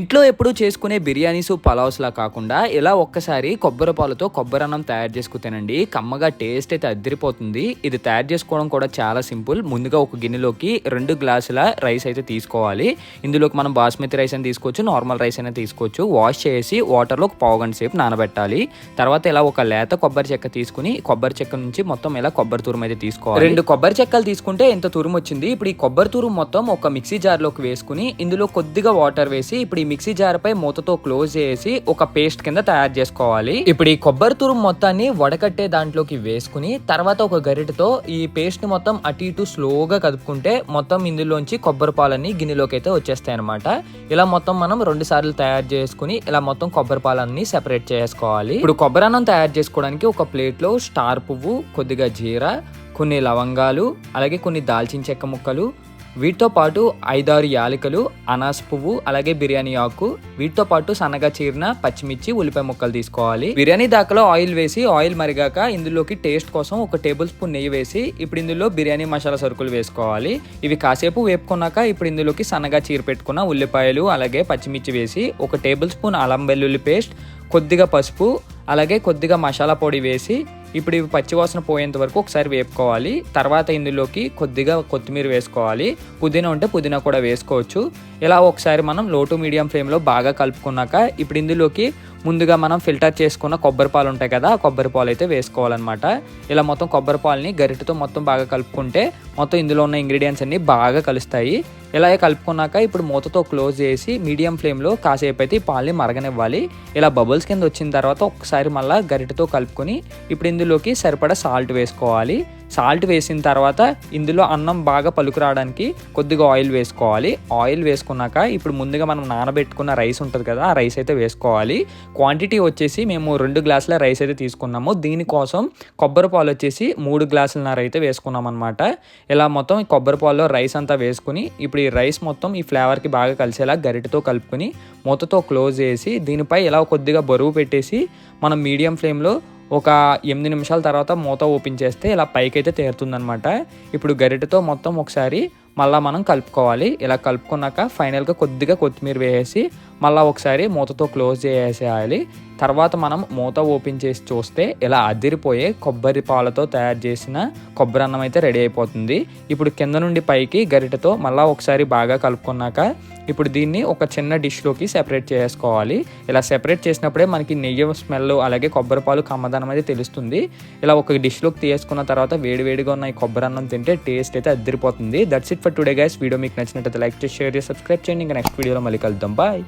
ఇంట్లో ఎప్పుడు చేసుకునే బిర్యానీస్ పలావ్స్లా కాకుండా ఇలా ఒక్కసారి కొబ్బరి పాలతో కొబ్బరి అన్నం తయారు చేసుకు తినండి. కమ్మగా టేస్ట్ అయితే అద్దరిపోతుంది. ఇది తయారు చేసుకోవడం కూడా చాలా సింపుల్. ముందుగా ఒక గిన్నెలోకి రెండు గ్లాసుల రైస్ అయితే తీసుకోవాలి. ఇందులోకి మనం బాస్మతి రైస్ అని తీసుకోవచ్చు నార్మల్ రైస్ అయినా తీసుకోవచ్చు. వాష్ చేసి వాటర్లో ఒక పావు గంట సేపు నానబెట్టాలి. తర్వాత ఇలా ఒక లేత కొబ్బరి చెక్క తీసుకుని కొబ్బరి చెక్క నుంచి మొత్తం ఇలా కొబ్బరి తురుము అయితే తీసుకోవాలి. రెండు కొబ్బరి చెక్కలు తీసుకుంటే ఇంత తురుము వచ్చింది? ఇప్పుడు ఈ కొబ్బరి తురుము మొత్తం ఒక మిక్సీ జార్లోకి వేసుకుని ఇందులో కొద్దిగా వాటర్ వేసి ఇప్పుడు మిక్సీ జార్ పై మూతతో క్లోజ్ చేసి ఒక పేస్ట్ కింద తయారు చేసుకోవాలి. ఇప్పుడు ఈ కొబ్బరి తురుము మొత్తాన్ని వడకట్టే దాంట్లోకి వేసుకుని తర్వాత ఒక గరిటతో ఈ పేస్ట్ని మొత్తం అటు ఇటు స్లోగా కదుపుకుంటే మొత్తం ఇందులోంచి కొబ్బరి పాలన్నీ గిన్నెలోకి అయితే వచ్చేస్తాయి అనమాట ఇలా మొత్తం మనం రెండు సార్లు తయారు చేసుకుని ఇలా మొత్తం కొబ్బరి పాలన్నీ సెపరేట్ చేసుకోవాలి. ఇప్పుడు కొబ్బరి అన్నం తయారు చేసుకోవడానికి ఒక ప్లేట్లో స్టార్ పువ్వు కొద్దిగా జీరా కొన్ని లవంగాలు అలాగే కొన్ని దాల్చిన చెక్క ముక్కలు వీటితో పాటు ఐదారు యాలకులు అనాస్ పువ్వు అలాగే బిర్యానీ ఆకు. వీటితో పాటు సన్నగా చీరిన పచ్చిమిర్చి ఉల్లిపాయ ముక్కలు తీసుకోవాలి. బిర్యానీ దాకలో ఆయిల్ వేసి ఆయిల్ మరిగాక ఇందులోకి టేస్ట్ కోసం ఒక టేబుల్ స్పూన్ నెయ్యి వేసి ఇప్పుడు ఇందులో బిర్యానీ మసాలా సరుకులు వేసుకోవాలి. ఇవి కాసేపు వేపుకున్నాక ఇప్పుడు ఇందులోకి సన్నగా చీర పెట్టుకున్న ఉల్లిపాయలు అలాగే పచ్చిమిర్చి వేసి ఒక టేబుల్ స్పూన్ అల్లం వెల్లుల్లి పేస్ట్ కొద్దిగా పసుపు అలాగే కొద్దిగా మసాలా పొడి వేసి ఇప్పుడు ఇవి పచ్చివాసన పోయేంత వరకు ఒకసారి వేపుకోవాలి. తర్వాత ఇందులోకి కొద్దిగా కొత్తిమీర వేసుకోవాలి. పుదీనా ఉంటే పుదీనా కూడా వేసుకోవచ్చు. ఇలా ఒకసారి మనం లో టు మీడియం ఫ్లేమ్లో బాగా కలుపుకున్నాక ఇప్పుడు ఇందులోకి ముందుగా మనం ఫిల్టర్ చేసుకున్న కొబ్బరి పాలు ఉంటాయి కదా ఆ కొబ్బరి పాలు అయితే వేసుకోవాలన్నమాట. ఇలా మొత్తం కొబ్బరి పాలని గరిటతో మొత్తం బాగా కలుపుకుంటే మొత్తం ఇందులో ఉన్న ఇంగ్రీడియంట్స్ అన్ని బాగా కలుస్తాయి. ఇలా కలుపుకున్నాక ఇప్పుడు మూతతో క్లోజ్ చేసి మీడియం ఫ్లేమ్లో కాసేపు అయితే ఈ పాలని మరగనివ్వాలి. ఇలా బబుల్స్ కింద వచ్చిన తర్వాత ఒకసారి మళ్ళీ గరిటతో కలుపుకొని ఇప్పుడు ఇందులోకి సరిపడా సాల్ట్ వేసుకోవాలి. సాల్ట్ వేసిన తర్వాత ఇందులో అన్నం బాగా పలుకు రావడానికి కొద్దిగా ఆయిల్ వేసుకోవాలి. ఆయిల్ వేసుకున్నాక ఇప్పుడు ముందుగా మనం నానబెట్టుకున్న రైస్ ఉంటుంది కదా ఆ రైస్ అయితే వేసుకోవాలి. క్వాంటిటీ వచ్చేసి మేము రెండు గ్లాసుల రైస్ అయితే తీసుకున్నాము. దీనికోసం కొబ్బరి పాలు వచ్చేసి మూడు గ్లాసులన్నర అయితే వేసుకున్నాం అనమాట ఇలా మొత్తం కొబ్బరి పాలలో రైస్ అంతా వేసుకుని ఇప్పుడు ఈ రైస్ మొత్తం ఈ ఫ్లేవర్కి బాగా కలిసేలా గరిటతో కలుపుకొని మూతతో క్లోజ్ చేసి దీనిపై ఇలా కొద్దిగా బరువు పెట్టేసి మనం మీడియం ఫ్లేమ్లో ఒక ఎనిమిది నిమిషాల తర్వాత మూత ఓపెన్ చేస్తే ఇలా పైకైతే తేరుతుందనమాట ఇప్పుడు గరిటతో మొత్తం ఒకసారి మళ్ళీ మనం కలుపుకోవాలి. ఇలా కలుపుకున్నాక ఫైనల్గా కొద్దిగా కొత్తిమీర వేసేసి మళ్ళీ ఒకసారి మూతతో క్లోజ్ చేసేయాలి. తర్వాత మనం మూత ఓపెన్ చేసి చూస్తే ఇలా అదిరిపోయే కొబ్బరి పాలతో తయారు చేసిన కొబ్బరి అన్నం అయితే రెడీ అయిపోతుంది. ఇప్పుడు కింద నుండి పైకి గరిటతో మళ్ళీ ఒకసారి బాగా కలుపుకున్నాక ఇప్పుడు దీన్ని ఒక చిన్న డిష్లోకి సెపరేట్ చేసుకోవాలి. ఇలా సెపరేట్ చేసినప్పుడే మనకి నెయ్యి స్మెల్ అలాగే కొబ్బరి పాలు కమ్మదనం అయితే తెలుస్తుంది. ఇలా ఒక డిష్లోకి తీసుకున్న తర్వాత వేడివేడిగా ఉన్న ఈ కొబ్బరి అన్నం తింటే టేస్ట్ అయితే అద్దరిపోతుంది that's it for today guys video మీకు నచ్చినట్లయితే లైక్ చేసి షేర్ చేసి సబ్స్క్రైబ్ చేయండి. ఇంకా నెక్స్ట్ వీడియోలో మళ్ళీ కలుద్దాం. బాయ్